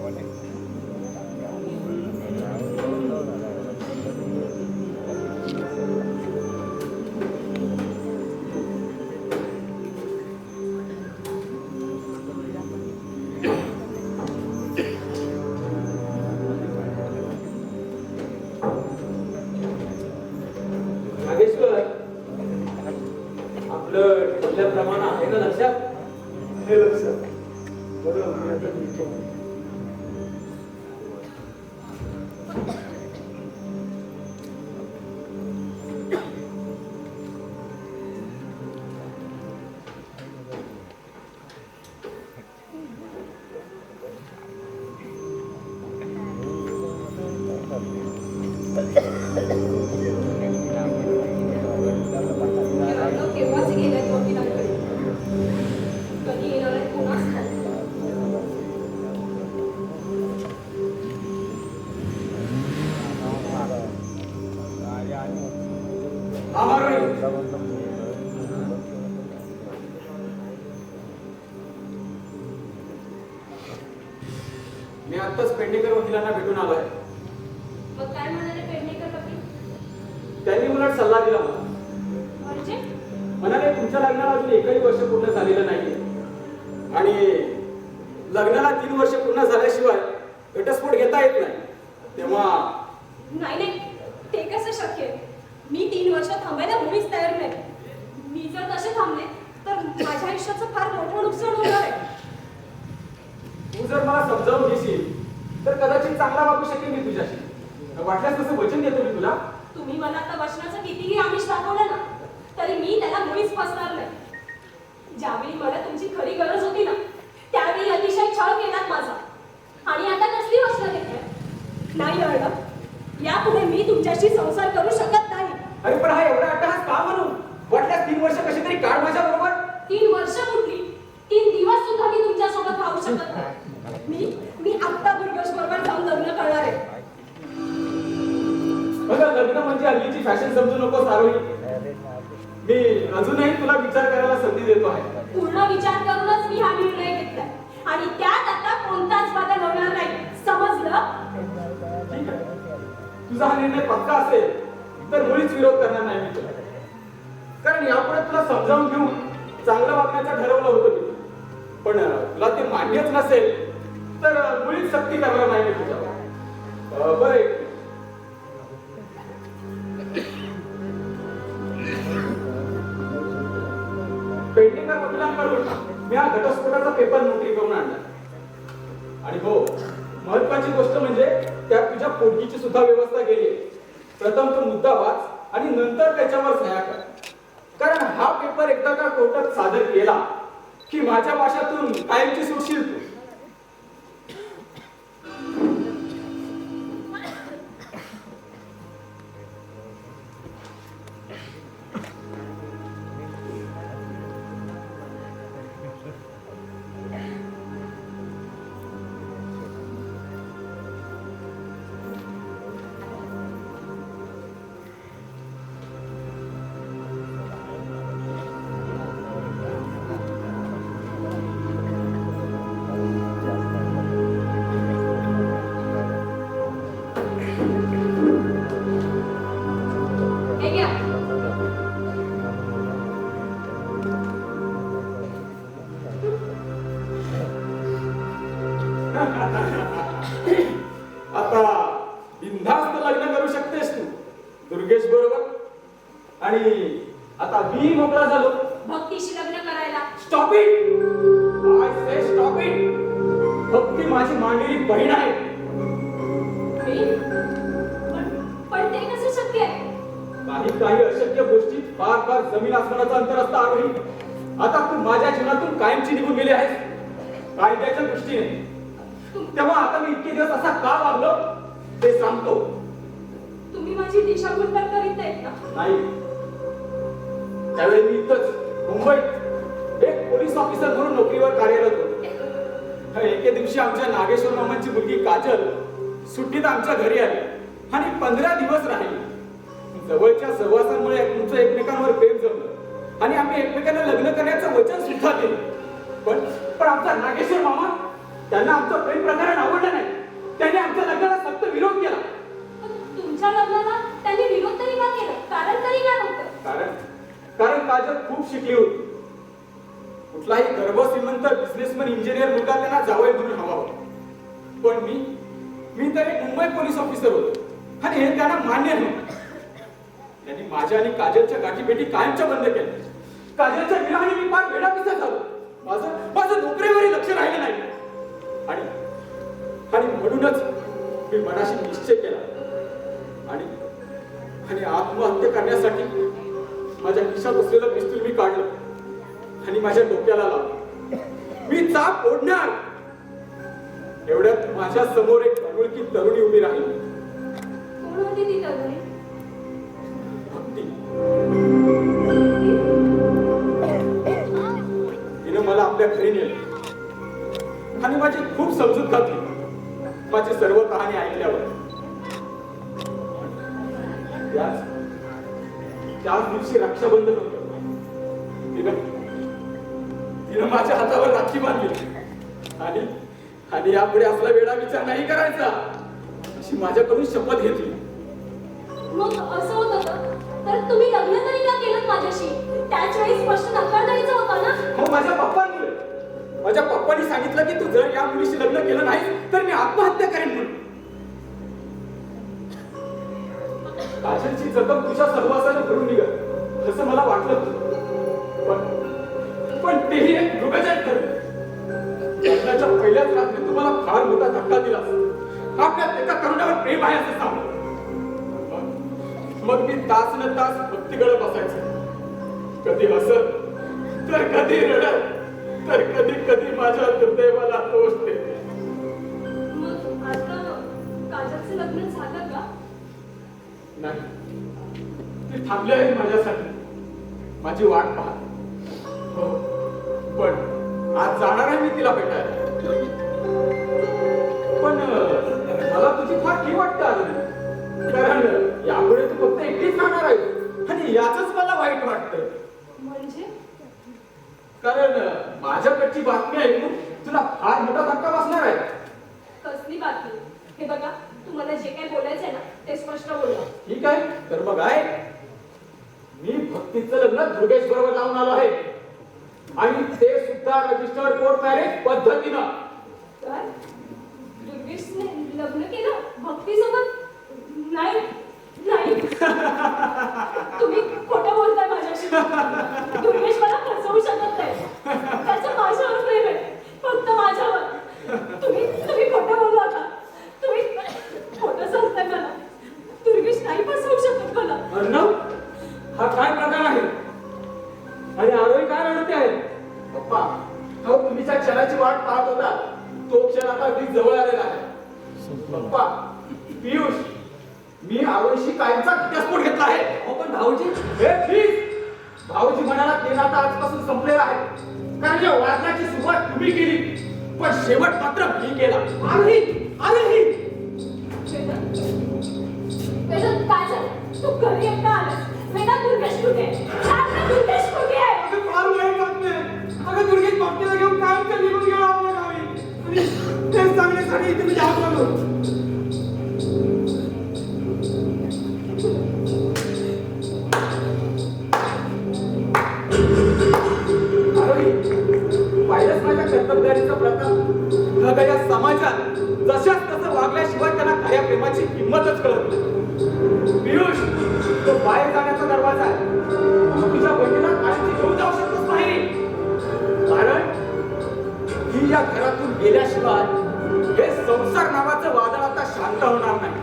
नागेश्वर मी आत्ताच पेडणेकर वकिलांना भेटून आलोय. मग काय म्हणाले पेडणेकर वकील? त्यांनी उलट सल्ला दिला म्हणजे? म्हणाले तुमच्या लग्नाला अजून एकही वर्ष पूर्ण झालेलं नाहीये. आणि लग्नाला तीन वर्ष पूर्ण झाल्याशिवाय घटस्फोट घेता येत नाही. तेव्हा नाही नाही. ते कसं शक्य आहे? मी तीन वर्ष थांबायला मुळीच तयार नाही. मी जर तसे थांबले तर माझ्या आयुष्याचं फार मोठं नुकसान होणार आहे. तू जर मला समजावून घेशील तर कदाचित चांगला वागू शकेल मी तुझ्याशी. वाटल्यास तसं वचन देतो मी तुला. तुम्ही मला आता वचनाचं कितीही आमिष दाखवलं ना तरी मी त्याला मुळीच फसणार नाही. ज्यावेळी मला तुमची खरी गरज होती ना त्यावेळी अतिशय छळ केलात माझा. आणि आता कसली वचनं देते नाही अडलं यापुढे मी तुमच्याशी संसार करू शकत नाही. अरे पण हा एवढा अट्टहास का म्हणून? वाटल्यास तीन वर्ष कशी तरी काढ माझ्या बरोबर तीन वर्ष कुठली? तीन दिवस सुद्धा मी राहू शकत नाही. मी मी आत्ता दुर्गेश बरोबर जाऊन लग्न करणार आहे. अगं लग्न म्हणजे हल्लीची फॅशन समजू नको सारोही. मी अजूनही तुला विचार करायला संधी देतो आहे. पूर्ण विचार करूनच मी हा निर्णय घेतलाय. आणि त्यात आता कोणताच बदल होणार नाही. समजलं? तुझा हा निर्णय पक्का असेल तर मुळीच विरोध करणार नाही मी तुला. कारण यापुढे तुला समजावून घेऊन चांगलं वागण्याचं ठरवलं होतं मी. पण तुला ते मान्यच नसेल तर मुळीच सक्ती करणार नाही मी तुझ्यावर. अं, बरं एक वकिलांकडून मी हा घटस्फोटाचा पेपर नोकरी करून आणला. आणि हो महत्वाची गोष्ट म्हणजे त्यात तुझ्या पोटगीची सुद्धा व्यवस्था केली प्रथम तो मुद्दा वाच आणि नंतर त्याच्यावर सह्या कर. कारण हा पेपर एकदा का कोर्टात सादर केला की माझ्या भाषातून कायमची सुटशील तू? झालो भक्तीशी लग्न करायला. Stop it I say stop it Bhakti माझी मांडलेली बहीण आहे? पण ते कसं शक्य आहे? काही काही अशक्य गोष्टीत फार फार जमीन आसमानाचं अंतर असतं आरोही. आता तू माझ्या जीवनातून कायमची निघून गेली आहेस. कायद्याच्या दृष्टीने. तेव्हा आता मी इतके दिवस असा का वागलो? ते सांगतो. तुम्ही माझी दिशाभूल तर करीत नाहीत ना? नाही. त्यावेळी मी इथंच मुंबईत एक पोलीस ऑफिसर म्हणून नोकरीवर कार्यरत होतो. एके दिवशी आमच्या नागेश्वर मामांची मुलगी काजल सुट्टीत आमच्या घरी आली आणि पंधरा दिवस राहिली. जवळच्या सहवासामुळे तुमचं एकमेकांवर प्रेम जमलं आणि आम्ही एकमेकांना लग्न करण्याचं वचन सुद्धा दिलं. पण पण आमचा नागेश्वर मामा त्यांना आमचं प्रेम प्रकरण आवडलं नाही. त्याने आमच्या लग्नाला सक्त विरोध खूप शिकली होती. कुठलाही गर्भ श्रीमंत बिझनेसमॅन इंजिनियर मुलगा त्यांना जावई म्हणून हवा होता. पण मी मी तर एक मुंबई पोलीस ऑफिसर होतो. आणि हे त्यांना मान्य नव्हतं. त्यांनी माझ्या आणि काजलच्या गाठीभेटी कायमच्या बंद केल्या. काजलच्या विरहाने मी फार वेडापिसा झालो. माझं माझं नोकरीवरही लक्ष राहिलं नाही. आणि आणि म्हणूनच मी मनाशी निश्चय केला. आणि आणि आत्महत्या करण्यासाठी माझ्या खिशात असलेलं पिस्तूल मी काढलं. आणि माझ्या डोक्याला लावलं. मी चाप ओढणार. एवढ्यात माझ्यासमोर एक अनोळखी तरुणी उभी राहिली. तिनं मला आपल्या घरी नेलं. आणि माझी खूप समजूत घातली. माझी सर्व कहाणी ऐकल्यावर. त्याच दिवशी रक्षाबंधन होत तिनं तिनं माझ्या हातावर राखी बांधली. आणि आणि यापुढे असला वेळा विचार नाही करायचा. अशी माझ्याकडून शपथ घेतली. मग असं होत तर तुम्ही लग्न तरी का केलं माझ्याशी? त्याच वेळी स्पष्ट नकार द्यायचा होता ना? हो माझ्या पप्पांमुळे माझ्या पप्पांनी सांगितलं की तू जर या मुलीशी लग्न केलं नाही तर मी आत्महत्या करेन म्हणून. काजलची जखम तुझ्या सहवासाने भरून निघत असं मला वाटलं पण पण तेही एक मृगजन ठरलं. लग्नाच्या पहिल्याच रात्री तुम्हाला फार मोठा धक्का दिला. आपल्यात एका तरुणावर प्रेम आहे असं सांग. मग- मी तास न तास भक्तीकडे बसायचो. कधी हसत तर कधी रडत तर कधी कधी माझ्या दुर्दैवाला दोष देते. मग आता काजलचं लग्न झालं नाही. ती थांबली आहे माझ्यासाठी. माझी वाट पाहत. हो. पण आज जाणार आहे मी तिला भेटायला. पण मला तुझी फार की वाटतं आलं कारण यापुढे तू फक्त एकटीच राहणार आहे आणि याच मला वाईट वाटतं. म्हणजे? कारण माझ्याकडची बातमी ऐकून तुला फार मोठा धक्का बसणार आहे. कसली बातमी? हे बघा तुम्हाला जे काही बोलायचंय ना ते स्पष्ट बोला ठीक आहे तर मग आहे. मी भक्तीचं लग्न दुर्गेश बरोबर लावून आलो आहे. आणि ते सुद्धा रजिस्टर्ड कोर्ट मॅरेज पद्धतीनं. काय दुर्गेशने लग्न केलं भक्तीसोबत? नाही नाही. तुम्ही खोटं बोलताय माझ्याशी. दुर्गेश मला फसवू शकत नाही. त्याचं माझ्यावर प्रेम आहे फक्त माझ्यावर. तुम्ही तुम्ही खोटं बोलू मी कायमचा घटस्फोट घेतला आहे. हो पण भाऊजी हे ठीक भाऊजी म्हणाला ते नातं आजपासून संपलेलं आहे. कारण या वादनाची सुरुवात तुम्ही केली. पण शेवट मात्र मी केला. आरोही आरोही माझ्या कर्तव्याचा प्रकार या समाजात जशाच तसं वागल्याशिवाय त्यांना खऱ्या प्रेमाची किंमतच कळत नाही. पियुष तो बाहेर जाण्याचा दरवाजा आहे. तू तुझ्या बहिणीला काळजी घेऊन जाऊ शकतोस नाही कारण ही या घरातून गेल्याशिवाय हे संसार नावाचं वादळ आता शांत होणार नाही.